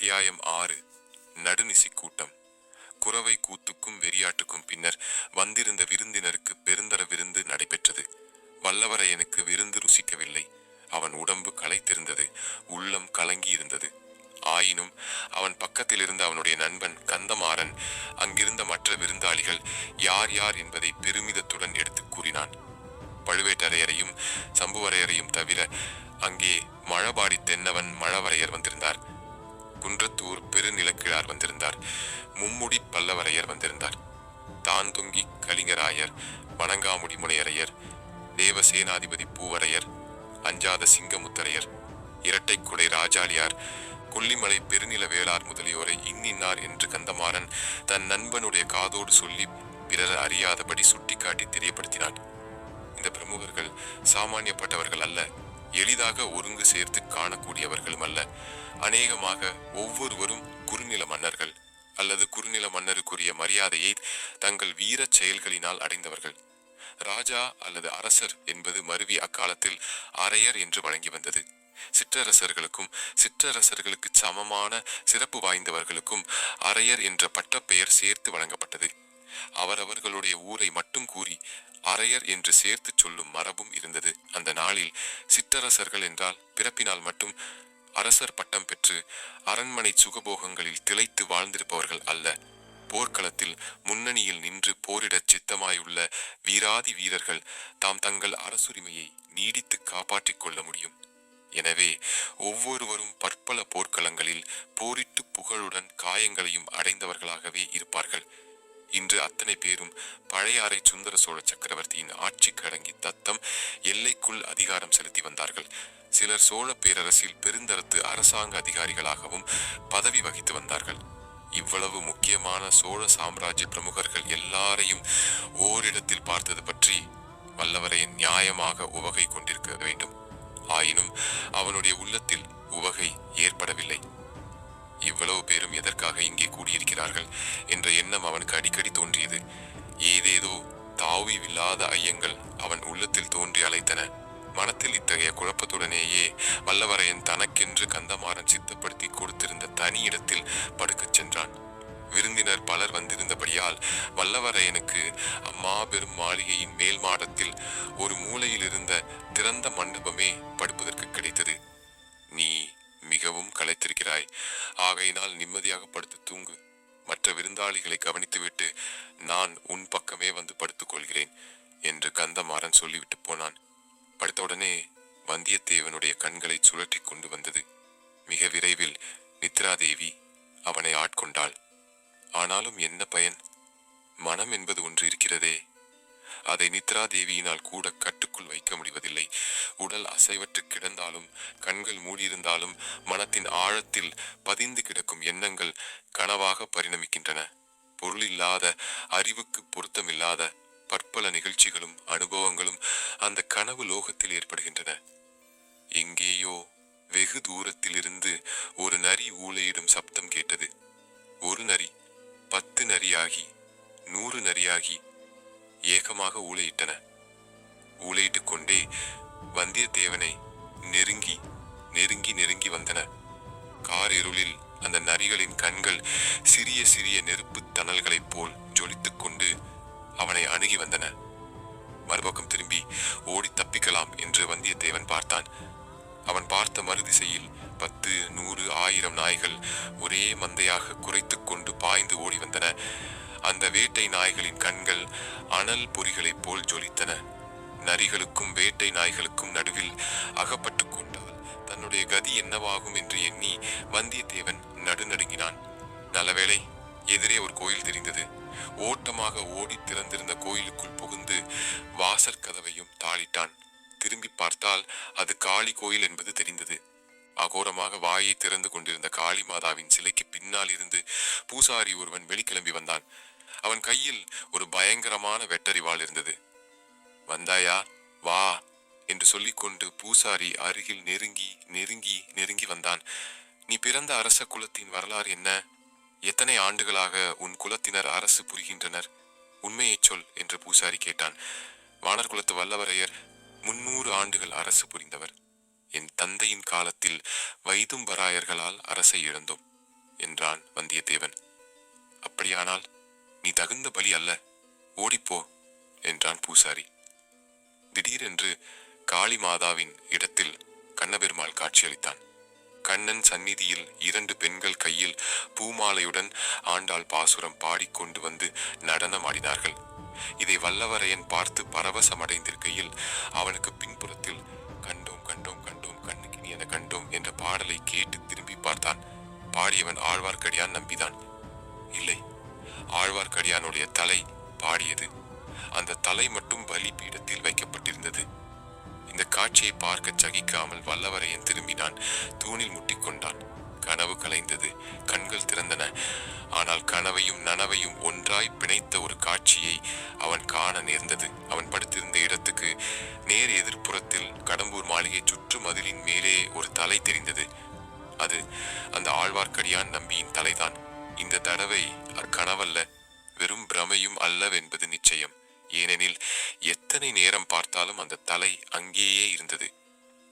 அத்தியாயம் ஆறு. நடுநிசி கூட்டம். குறவை கூத்துக்கும் வெறியாட்டுக்கும் பின்னர் வந்திருந்த விருந்தினருக்கு பெருந்தர விருந்து நடைபெற்றது. வல்லவரையனுக்கு விருந்து ருசிக்கவில்லை. அவன் உடம்பு களைத்திருந்தது. உள்ளம் கலங்கியிருந்தது. ஆயினும் அவன் பக்கத்தில் இருந்த அவனுடைய நண்பன் கந்தமாறன் அங்கிருந்த மற்ற விருந்தாளிகள் யார் யார் என்பதை பெருமிதத்துடன் எடுத்துக் கூறினான். பழுவேட்டரையரையும் சம்புவரையரையும் தவிர அங்கே மழபாடி தென்னவன் மழவரையர் வந்திருந்தார். குன்றத்தூர் பெருநிலக்கிழார் வந்திருந்தார். மும்முடி பல்லவரையர் வந்திருந்தார். தான் தொங்கி கலிங்கராயர் வணங்காமுடி முனையரையர் தேவசேனாதிபதி பூவரையர் அஞ்சாத சிங்கமுத்தரையர் இரட்டைக்குடை ராஜாளியார் கொல்லிமலை பெருநில வேளார் முதலியோரை இன்னின்னார் என்று கந்தமாறன் தன் நண்பனுடைய காதோடு சொல்லி பிறர் அறியாதபடி சுட்டிக்காட்டி தெரியப்படுத்தினான். இந்த பிரமுகர்கள் சாமானியப்பட்டவர்கள் அல்ல. எளிதாக ஒருங்கு சேர்த்து காணக்கூடியவர்களும் அல்ல அநேகமாக ஒவ்வொருவரும் குறுநில மன்னர்கள் அல்லது குறுநில மன்னருக்குரிய மரியாதையை தங்கள் வீரச் செயல்களினால் அடைந்தவர்கள். ராஜா அல்லது அரசர் என்பது மருவி அக்காலத்தில் அரையர் என்று வழங்கி வந்தது. சிற்றரசர்களுக்கும் சிற்றரசர்களுக்கு சமமான சிறப்பு வாய்ந்தவர்களுக்கும் அரையர் என்ற பட்டப்பெயர் சேர்த்து வழங்கப்பட்டது. அவரவர்களுடைய ஊரை மட்டும் கூறி அரையர் என்று சேர்த்து சொல்லும் மரபும் இருந்தது. அந்த நாளில் சிற்றரசர்கள் என்றால் பிறப்பினால் மட்டும் அரசர் பட்டம் பெற்று அரண்மனை சுகபோகங்களில் திளைத்து வாழ்ந்திருப்பவர்கள் அல்ல. போர்க்களத்தில் முன்னணியில் நின்று போரிடச் சித்தமாயுள்ள வீராதி வீரர்கள் தாம் தங்கள் அரசுரிமையை நீடித்து காப்பாற்றிக் கொள்ள முடியும். எனவே ஒவ்வொருவரும் பற்பல போர்க்களங்களில் போரிட்டு புகழுடன் காயங்களையும் அடைந்தவர்களாகவே இருப்பார்கள். இன்று அத்தனை பேரும் பழையாறை சுந்தர சோழ சக்கரவர்த்தியின் ஆட்சிக்கு அடங்கி தத்தம் எல்லைக்குள் அதிகாரம் செலுத்தி வந்தார்கள். சிலர் சோழ பேரரசில் பெருந்தரத்து அரசாங்க அதிகாரிகளாகவும் பதவி வகித்து வந்தார்கள். இவ்வளவு முக்கியமான சோழ சாம்ராஜ்ய பிரமுகர்கள் எல்லாரையும் ஓரிடத்தில் பார்த்தது பற்றி வல்லவரை நியாயமாக உவகை கொண்டிருக்க வேண்டும். ஆயினும் அவனுடைய உள்ளத்தில் உவகை ஏற்படவில்லை. இவ்வளவு பேரும் எதற்காக இங்கே கூடியிருக்கிறார்கள் என்ற எண்ணம் அவனுக்கு அடிக்கடி தோன்றியது. ஏதேதோ தாவிவில்லாத ஐயங்கள் அவன் உள்ளத்தில் தோன்றி அழைத்தன மனத்தில் இத்தகைய குழப்பத்துடனேயே வல்லவரையன் தனக்கென்று கந்தமாறன் சித்தப்படுத்தி கொடுத்திருந்த தனி இடத்தில் படுக்கச் சென்றான். விருந்தினர் பலர் வந்திருந்தபடியால் வல்லவரையனுக்கு அம்மாபெரும் மாளிகையின் மேல் மாடத்தில் ஒரு மூலையில் இருந்த திறந்த மண்டபமே படுப்பதற்கு கிடைத்தது. மிகவும் ஆகையினால் நிம்மதியாக படுத்து தூங்கு. மற்ற விருந்தாளிகளை கவனித்துவிட்டு நான் உன் பக்கமே வந்து படுத்துக் கொள்கிறேன் என்று கந்தமாறன் சொல்லிவிட்டு போனான். படுத்தவுடனே வந்தியத்தேவனுடைய கண்களை சுழற்றி கொண்டு வந்தது. மிக விரைவில் நித்ராதேவி அவனை ஆட்கொண்டாள். ஆனாலும் என்ன பயன்? மனம் என்பது ஒன்று இருக்கிறதே. அதை நித்ரா தேவியினால் கூட கட்டுக்குள் வைக்க முடிவதில்லை. உடல் அசைவற்று கிடந்தாலும் கண்கள் மூடியிருந்தாலும் மனத்தின் ஆழத்தில் பதிந்து கிடக்கும் எண்ணங்கள் கனவாக பரிணமிக்கின்றன. பொருளில்லாத அறிவுக்கு பொருத்தமில்லாத பற்பல நிகழ்ச்சிகளும் அனுபவங்களும் அந்த கனவு லோகத்தில் ஏற்படுகின்றன. எங்கேயோ வெகு தூரத்திலிருந்து ஒரு நரி ஊழையிடும் சப்தம் கேட்டது. ஒரு நரி பத்து நரியாகி நூறு நரியாகி ஏகமாக ஊளையிட்டன ஊளையிட்டுக் கொண்டே வந்தியத்தேவனை நெருங்கி நெருங்கி நெருங்கி வந்தன. கார் இருளில் அந்த நரிகளின் கண்கள் சிறிய சிறிய நெருப்பு தணல்களைப் போல் ஜொலித்துக் கொண்டு அவனை அணுகி வந்தன. மறுபக்கம் திரும்பி ஓடி தப்பிக்கலாம் என்று வந்தியத்தேவன் பார்த்தான். அவன் பார்த்த மறுதிசையில் பத்து நூறு ஆயிரம் நாய்கள் ஒரே மந்தையாக குறைத்துக் கொண்டு பாய்ந்து ஓடி வந்தன. அந்த வேட்டை நாய்களின் கண்கள் அனல் பொறிகளைப் போல் ஜொலித்தன. நரிகளுக்கும் வேட்டை நாய்களுக்கும் நடுவில் அகப்பட்டு கொண்டால் தன்னுடைய கதி என்னவாகும் என்று எண்ணி வந்தியத்தேவன் நடுநடுங்கினான். நல்லவேளை எதிரே ஒரு கோயில் தெரிந்தது. ஓட்டமாக ஓடி திறந்திருந்த கோயிலுக்குள் புகுந்து வாசற்கதவையும் தாளிட்டான். திரும்பி பார்த்தால் அது காளி கோயில் என்பது தெரிந்தது. அகோரமாக வாயை திறந்து கொண்டிருந்த காளி மாதாவின் சிலைக்கு பின்னால் இருந்து பூசாரி ஒருவன் வெளிக்கிளம்பி வந்தான். அவன் கையில் ஒரு பயங்கரமான வெட்டறிவாள் இருந்தது. வந்தாயா வா என்று சொல்லிக்கொண்டு பூசாரி அருகில் நெருங்கி நெருங்கி நெருங்கி வந்தான். நீ பிறந்த அரச குலத்தின் வரலாறு என்ன? எத்தனை ஆண்டுகளாக உன் குலத்தினர் அரசு புரிகின்றனர்? உண்மையைச் சொல் என்று பூசாரி கேட்டான். வானர் குலத்து வல்லவரையர் முன்னூறு ஆண்டுகள் அரசு புரிந்தவர். என் தந்தையின் காலத்தில் வைதும்பராயர்களால் அரசை இழந்தோம் என்றான் வந்தியத்தேவன். அப்படியானால் நீ தகுந்த பலி அல்ல. ஓடிப்போ என்றான் பூசாரி. திடீரென்று காளி மாதாவின் இடத்தில் கண்ணபெருமாள் காட்சியளித்தான். கண்ணன் சந்நிதியில் இரண்டு பெண்கள் கையில் பூமாலையுடன் ஆண்டாள் பாசுரம் பாடிக்கொண்டு வந்து நடனமாடினார்கள். இதை வல்லவரையன் பார்த்து பரவசமடைந்திருக்கையில் அவனுக்கு பின்புறத்தில் கண்டோம் கண்டோம் கண்டோம் கண்ணுக்கு என கண்டோம் என்ற பாடலை கேட்டு திரும்பி பார்த்தான். பாடியவன் ஆழ்வார்க்கடியான் நம்பிதான். இல்லை ஆழ்வார்க்கடியானுடைய தலை பாடியது. அந்த தலை மட்டும் பலிபீடத்தில் வைக்கப்பட்டிருந்தது. இந்த காட்சியை பார்க்க சகிக்காமல் வல்லவரையன் திரும்பினான். தூணில் முட்டிக்கொண்டான் கனவு கலைந்தது. கண்கள் திறந்தன. ஆனால் கனவையும் நனவையும் ஒன்றாய் பிணைத்த ஒரு காட்சியை அவன் காண நேர்ந்தது. அவன் படுத்திருந்த இடத்துக்கு நேர் எதிர்ப்புறத்தில் கடம்பூர் மாளிகை சுற்று மதிலின் மேலே ஒரு தலை தெரிந்தது. அது அந்த ஆழ்வார்க்கடியான் நம்பியின் தலைதான். இந்த தடவை அக்கனவல்ல வெறும் பிரமையும் அல்லவென்பது நிச்சயம். ஏனெனில் எத்தனை நேரம் பார்த்தாலும் அந்த தலை அங்கேயே இருந்தது.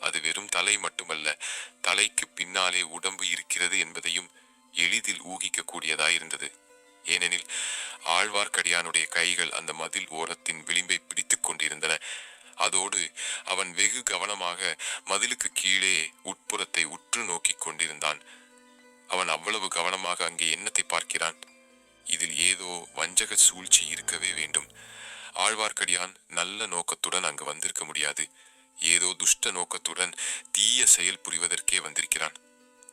அது வெறும் தலை மட்டுமல்ல தலைக்கு பின்னாலே உடம்பு இருக்கிறது என்பதையும் எளிதில் ஊகிக்கக்கூடியதாயிருந்தது ஏனெனில் ஆழ்வார்க்கடியானுடைய கைகள் அந்த மதில் ஓரத்தின் விளிம்பை பிடித்துக் கொண்டிருந்தன. அதோடு அவன் வெகு கவனமாக மதிலுக்கு கீழே உட்புறத்தை உற்று நோக்கிக் கொண்டிருந்தான். அவன் அவ்வளவு கவனமாக அங்கே என்னத்தை பார்க்கிறான்? இதில் ஏதோ வஞ்சக சூழ்ச்சி இருக்கவே வேண்டும். ஆழ்வார்க்கடியான் நல்ல நோக்கத்துடன் அங்கு வந்திருக்க முடியாது. ஏதோ துஷ்ட நோக்கத்துடன் தீய செயல் புரிவதற்கே வந்திருக்கிறான்.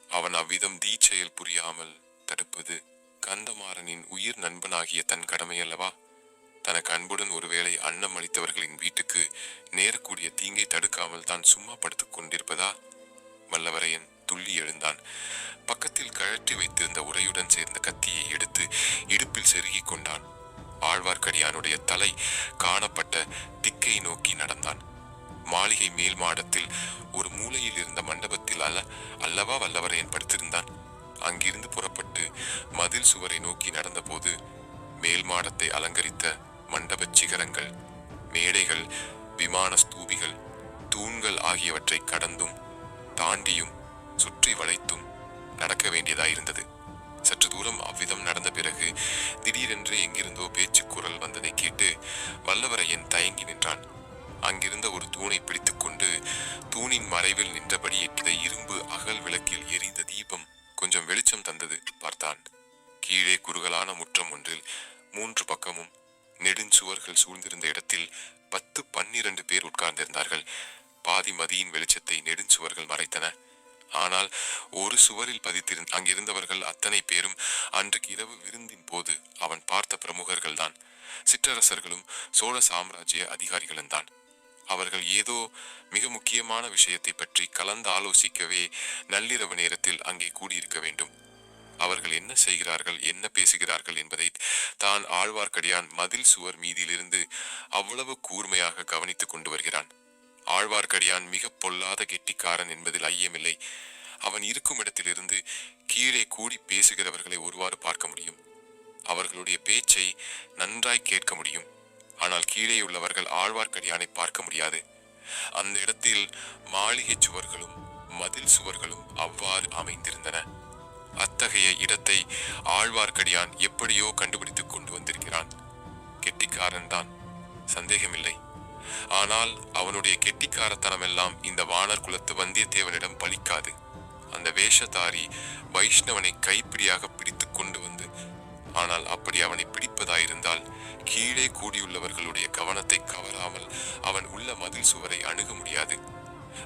அவன் அவ்விதம் தீ செயல் புரியாமல் தடுப்பது கந்தமாறனின் உயிர் நண்பனாகிய தன் கடமையல்லவா? தனக்கு அன்புடன் ஒருவேளை அன்னம் அளித்தவர்களின் வீட்டுக்கு நேரக்கூடிய தீங்கை தடுக்காமல் தான் சும்மா படுத்துக் கொண்டிருப்பதா? வல்லவரையன் துள்ளி எழுந்தான். வைத்திருந்த உரையுடன் சேர்ந்த கத்தியை எடுத்து இடுப்பில் செருகிக் கொண்டான். ஆழ்வார்க்கடியானுடைய தலை காணப்பட்ட திக்கை நோக்கி நடந்தான். மாளிகை மேல் மாடத்தில் ஒரு மூலையில் இருந்த மண்டபத்தில் அல்ல அல்லவா வல்லவரையன் படுத்திருந்தான் அங்கிருந்து புறப்பட்டு மதில் சுவரை நோக்கி நடந்தபோது மேல் மாடத்தை அலங்கரித்த மண்டபச் சிகரங்கள் மேடைகள் விமான ஸ்தூபிகள் தூண்கள் ஆகியவற்றை கடந்தும் தாண்டியும் சுற்றி வளைத்தும் நடக்க வேண்டியதாயிருந்தது. சற்று தூரம் அவ்விதம் நடந்த பிறகு திடீரென்று எங்கிருந்தோ பேச்சு குரல் வந்ததை கேட்டு வல்லவரையன் தயங்கி நின்றான். அங்கிருந்த ஒரு தூணை பிடித்துக்கொண்டு தூணின் மறைவில் நின்றபடி எட்டிய இரும்பு அகல் விளக்கில் எரிந்த தீபம் கொஞ்சம் வெளிச்சம் தந்தது பார்த்தான். கீழே குறுகலான முற்றம் ஒன்றில் மூன்று பக்கமும் நெடுஞ்சுவர்கள் சூழ்ந்திருந்த இடத்தில் பத்து பன்னிரண்டு பேர் உட்கார்ந்திருந்தார்கள். பாதி மதியின் வெளிச்சத்தை நெடுஞ்சுவர்கள் மறைத்தன. ஆனால் ஒரு சுவரில் பதித்திருந்த அங்கிருந்தவர்கள் அத்தனை பேரும் அன்றைக்கு இரவு விருந்தின் போது அவன் பார்த்த பிரமுகர்கள்தான். சிற்றரசர்களும் சோழ சாம்ராஜ்ய அதிகாரிகளும் தான் அவர்கள் ஏதோ மிக முக்கியமான விஷயத்தை பற்றி கலந்து ஆலோசிக்கவே நள்ளிரவு நேரத்தில் அங்கே கூடியிருக்க வேண்டும். அவர்கள் என்ன செய்கிறார்கள் என்ன பேசுகிறார்கள் என்பதை தான் ஆழ்வார்க்கடியான் மதில் சுவர் மீதிலிருந்து அவ்வளவு கூர்மையாக கவனித்துக் கொண்டு வருகிறான். ஆழ்வார்க்கடியான் மிக பொல்லாத கெட்டிக்காரன் என்பதில் ஐயமில்லை. அவன் இருக்கும் இடத்திலிருந்து கீழே கூடி பேசுகிறவர்களை ஒருவாறு பார்க்க முடியும். அவர்களுடைய பேச்சை நன்றாய் கேட்க முடியும். ஆனால் கீழே உள்ளவர்கள் ஆழ்வார்க்கடியானை பார்க்க முடியாது. அந்த இடத்தில் மாளிகை சுவர்களும் மதில் சுவர்களும் அவ்வாறு அமைந்திருந்தன. அத்தகைய இடத்தை ஆழ்வார்க்கடியான் எப்படியோ கண்டுபிடித்துக் கொண்டு வந்திருக்கிறான். கெட்டிக்காரன் தான் சந்தேகமில்லை. ஆனால் அவனுடைய கெட்டிக்காரத்தனமெல்லாம் இந்த வானர் குலத்து வந்தியத்தேவனிடம் பலிக்காது. அந்த வேஷதாரி வைஷ்ணவனை கைப்பிடியாக பிடித்துக் கொண்டு வந்து ஆனால் அப்படி அவனை பிடிப்பதாயிருந்தால் கீழே கூடியுள்ளவர்களுடைய கவனத்தை கவராமல் அவன் உள்ள மதில் சுவரை அணுக முடியாது.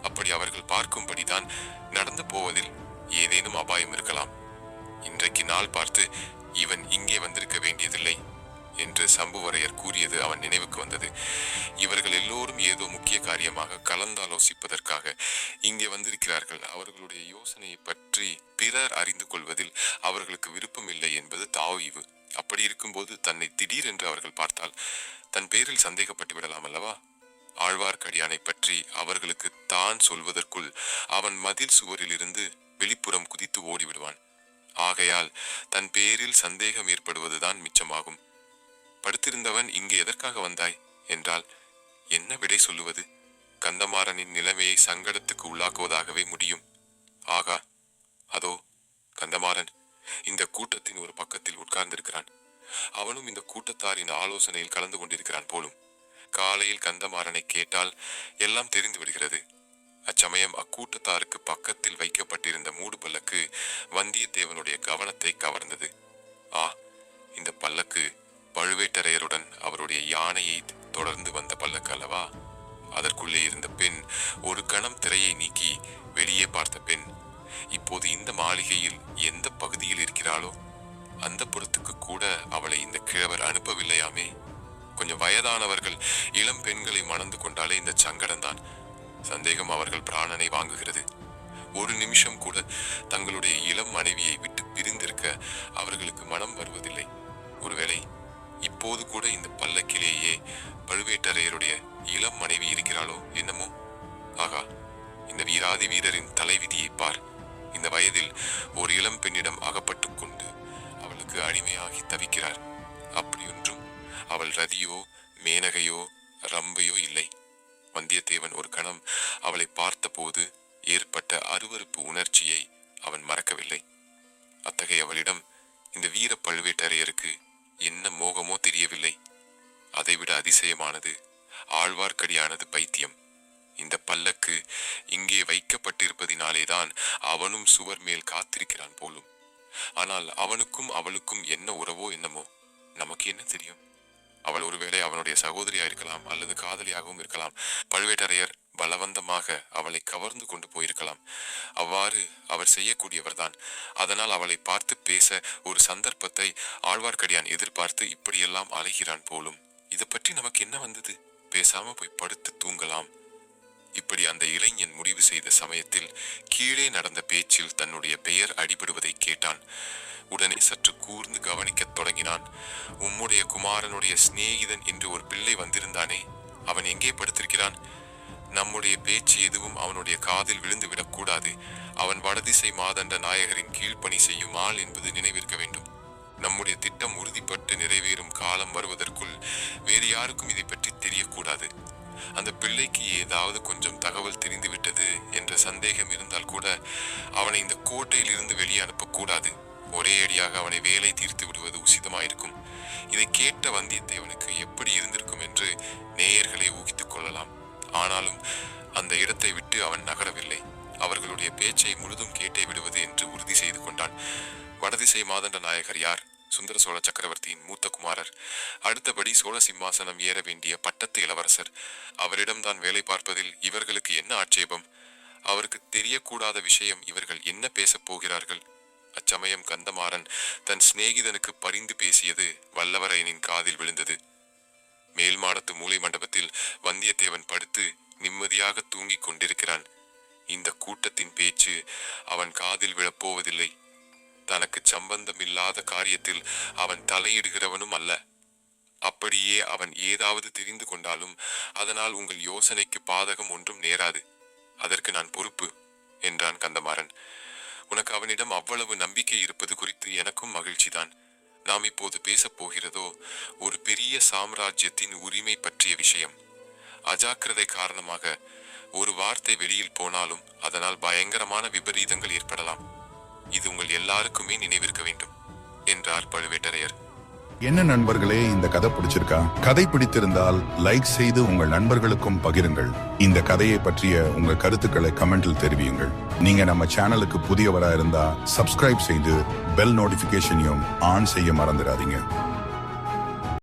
அப்படி அவர்கள் பார்க்கும்படிதான் நடந்து போவதில் ஏதேனும் அபாயம் இருக்கலாம். இன்றைக்கு நாள் பார்த்து இவன் இங்கே வந்திருக்க வேண்டியதில்லை. என்று சம்புவரையர் கூறியது அவன் நினைவுக்கு வந்தது. இவர்கள் எல்லோரும் ஏதோ முக்கிய காரியமாக கலந்தாலோசிப்பதற்காக இங்கே வந்திருக்கிறார்கள். அவர்களுடைய யோசனையை பற்றி பிறர் அறிந்து கொள்வதில் அவர்களுக்கு விருப்பம் இல்லை என்பது தாவீவு அப்படி இருக்கும்போது தன்னை திடீரென்று அவர்கள் பார்த்தால் தன் பேரில் சந்தேகப்பட்டு விடலாம் அல்லவா? ஆழ்வார்க்கடியானை பற்றி அவர்களுக்கு தான் சொல்வதற்குள் அவன் மதில் சுவரிலிருந்து வெளிப்புறம் குதித்து ஓடிவிடுவான். ஆகையால் தன் பேரில் சந்தேகம் ஏற்படுவதுதான் மிச்சமாகும். படுத்திருந்தவன் இங்கு எதற்காக வந்தாய்? என்றால் என்ன விடை சொல்லுவது? கந்தமாறனின் நிலைமையை சங்கடத்துக்கு உள்ளாக்குவதாகவே முடியும். ஆகா அதோ கந்தமாறன் இந்த கூட்டத்தின் ஒரு பக்கத்தில் உட்கார்ந்திருக்கிறான். அவனும் இந்த கூட்டத்தாரின் ஆலோசனையில் கலந்து கொண்டிருக்கிறான் போலும். காலையில் கந்தமாறனை கேட்டால் எல்லாம் தெரிந்து விடுகிறது. அச்சமயம் அக்கூட்டத்தாருக்கு பக்கத்தில் வைக்கப்பட்டிருந்த மூடு பல்லக்கு வந்தியத்தேவனுடைய கவனத்தை கவர்ந்தது. ஆ இந்த பல்லக்கு பழுவேட்டரையருடன் அவருடைய யானையை தொடர்ந்து வந்த பல்லக்கு அல்லவா? அதற்குள்ளே இருந்த பெண் ஒரு கணம் திரையை நீக்கி வெளியே பார்த்த பெண் இப்போது இந்த மாளிகையில் எந்த பகுதியில் இருக்கிறாளோ? அந்த புறத்துக்கு கூட அவளை இந்த கிழவர் அனுப்பவில்லையாமே? கொஞ்சம் வயதானவர்கள் இளம் பெண்களை மணந்து கொண்டாலே இந்த சங்கடம்தான். சந்தேகம் அவர்கள் பிராணனை வாங்குகிறது. ஒரு நிமிஷம் கூட தங்களுடைய இளம் மனைவியை விட்டு பிரிந்திருக்க அவர்களுக்கு மனம் வருவதில்லை. ஒருவேளை இப்போது கூட இந்த பல்லக்கிலேயே பழுவேட்டரையருடைய இளம் மனைவி இருக்கிறாளோ என்னமோ? ஆகா இந்த வீராதி வீரரின் தலைவிதியை பார். இந்த வயதில் ஒரு இளம் பெண்ணிடம் அகப்பட்டு கொண்டு அவளுக்கு அடிமையாகி தவிக்கிறார். அப்படியொன்றும் அவள் ரதியோ மேனகையோ ரம்பையோ இல்லை. வந்தியத்தேவன் ஒரு கணம் அவளை பார்த்தபோது ஏற்பட்ட அருவருப்பு உணர்ச்சியை அவன் மறக்கவில்லை. அத்தகைய அவளிடம் இந்த வீர பழுவேட்டரையருக்கு என்ன மோகமோ தெரியவில்லை. அதைவிட அதிசயமானது ஆழ்வார்க்கடியானது பைத்தியம். இந்த பல்லக்கு இங்கே வைக்கப்பட்டிருப்பதினாலேதான் அவனும் சுவர் மேல் காத்திருக்கிறான் போலும். ஆனால் அவனுக்கும் அவளுக்கும் என்ன உறவோ என்னமோ நமக்கு என்ன தெரியும்? அவள் ஒருவேளை அவனுடைய சகோதரியா இருக்கலாம் அல்லது காதலியாகவும் இருக்கலாம். பழுவேட்டரையர் பலவந்தமாக அவளை கவர்ந்து கொண்டு போயிருக்கலாம். அவ்வாறு அவர் செய்யக்கூடியவர்தான். அதனால் அவளை பார்த்து பேச ஒரு சந்தர்ப்பத்தை ஆழ்வார்க்கடியான் எதிர்பார்த்து இப்படியெல்லாம் அலைகிறான் போலும். இதை பற்றி நமக்கு என்ன வந்தது? பேசாம போய் படுத்து தூங்கலாம். இப்படி அந்த இளைஞன் முடிவு செய்த சமயத்தில் கீழே நடந்த பேச்சில் தன்னுடைய பெயர் அடிபடுவதை கேட்டான். உடனே சற்று கூர்ந்து கவனிக்கத் தொடங்கினான். உம்முடைய குமாரனுடைய சிநேகிதன் என்று ஒரு பிள்ளை வந்திருந்தானே. அவன் எங்கே படுத்திருக்கிறான்? நம்முடைய பேச்சு எதுவும் அவனுடைய காதில் விழுந்து விடக்கூடாது. அவன் வடதிசை மாதண்ட நாயகரின் கீழ்ப்பணி செய்யும் ஆள் என்பது நினைவிருக்க வேண்டும். நம்முடைய திட்டம் உறுதிப்பட்டு நிறைவேறும் காலம் வருவதற்குள் வேறு யாருக்கும் இதை பற்றி தெரியக்கூடாது. அந்த பிள்ளைக்கு ஏதாவது கொஞ்சம் தகவல் தெரிந்துவிட்டது என்ற சந்தேகம் இருந்தால் கூட அவனை இந்த கோட்டையில் இருந்து வெளியே அனுப்பக்கூடாது. ஒரே அடியாக அவனை வேலை தீர்த்து விடுவது உசிதமாயிருக்கும். இதை கேட்ட வந்தியத்தேவனுக்கு எப்படி இருந்திருக்கும் என்று நேயர்களை ஊகித்துக் கொள்ளலாம். ஆனாலும் அந்த இடத்தை விட்டு அவன் நகரவில்லை. அவர்களுடைய பேச்சை முழுதும் கேட்டே விடுவது என்று உறுதி செய்து கொண்டான். வடதிசை மாதண்ட நாயகர் யார்? சுந்தர சோழ சக்கரவர்த்தியின் மூத்த குமாரர். அடுத்தபடி சோழ சிம்மாசனம் ஏற வேண்டிய பட்டத்து இளவரசர். அவரிடம்தான் வேலை பார்ப்பதில் இவர்களுக்கு என்ன ஆட்சேபம்? அவருக்கு தெரியக்கூடாத விஷயம் இவர்கள் என்ன பேசப் போகிறார்கள்? அச்சமயம் கந்தமாறன் தன் சிநேகிதனுக்கு பரிந்து பேசியது வல்லவரையனின் காதில் விழுந்தது. மேல் மாடத்து மூலை மண்டபத்தில் வந்தியத்தேவன் படுத்து நிம்மதியாக தூங்கிக் கொண்டிருக்கிறான். இந்த கூட்டத்தின் பேச்சு அவன் காதில் விழப்போவதில்லை. தனக்கு சம்பந்தமில்லாத காரியத்தில் அவன் தலையிடுகிறவனும் அல்ல. அப்படியே அவன் ஏதாவது தெரிந்து கொண்டாலும் அதனால் உங்கள் யோசனைக்கு பாதகம் ஒன்றும் நேராது. அதற்கு நான் பொறுப்பு என்றான் கந்தமாறன். உனக்கு அவனிடம் அவ்வளவு நம்பிக்கை இருப்பது குறித்து எனக்கும் மகிழ்ச்சிதான். நாம் இப்போது பேசப் போகிறதோ ஒரு பெரிய சாம்ராஜ்யத்தின் உரிமை பற்றிய விஷயம். அஜாக்கிரதை காரணமாக ஒரு வார்த்தை வெளியில் போனாலும் அதனால் பயங்கரமான விபரீதங்கள் ஏற்படலாம். இது உங்கள் எல்லாருக்குமே நினைவிருக்க வேண்டும் என்றார் பழுவேட்டரையர். என்ன நண்பர்களே இந்த கதை பிடிச்சிருக்கா? கதை பிடித்திருந்தால் லைக் செய்து உங்கள் நண்பர்களுக்கும் பகிருங்கள். இந்த கதையை பற்றிய உங்க கருத்துக்களை கமெண்டில் தெரிவியுங்கள். நீங்க நம்ம சேனலுக்கு புதியவரா இருந்தா சப்ஸ்கிரைப் செய்து பெல் நோட்டிபிகேஷனையும் ஆன் செய்ய மறந்துடாதீங்க.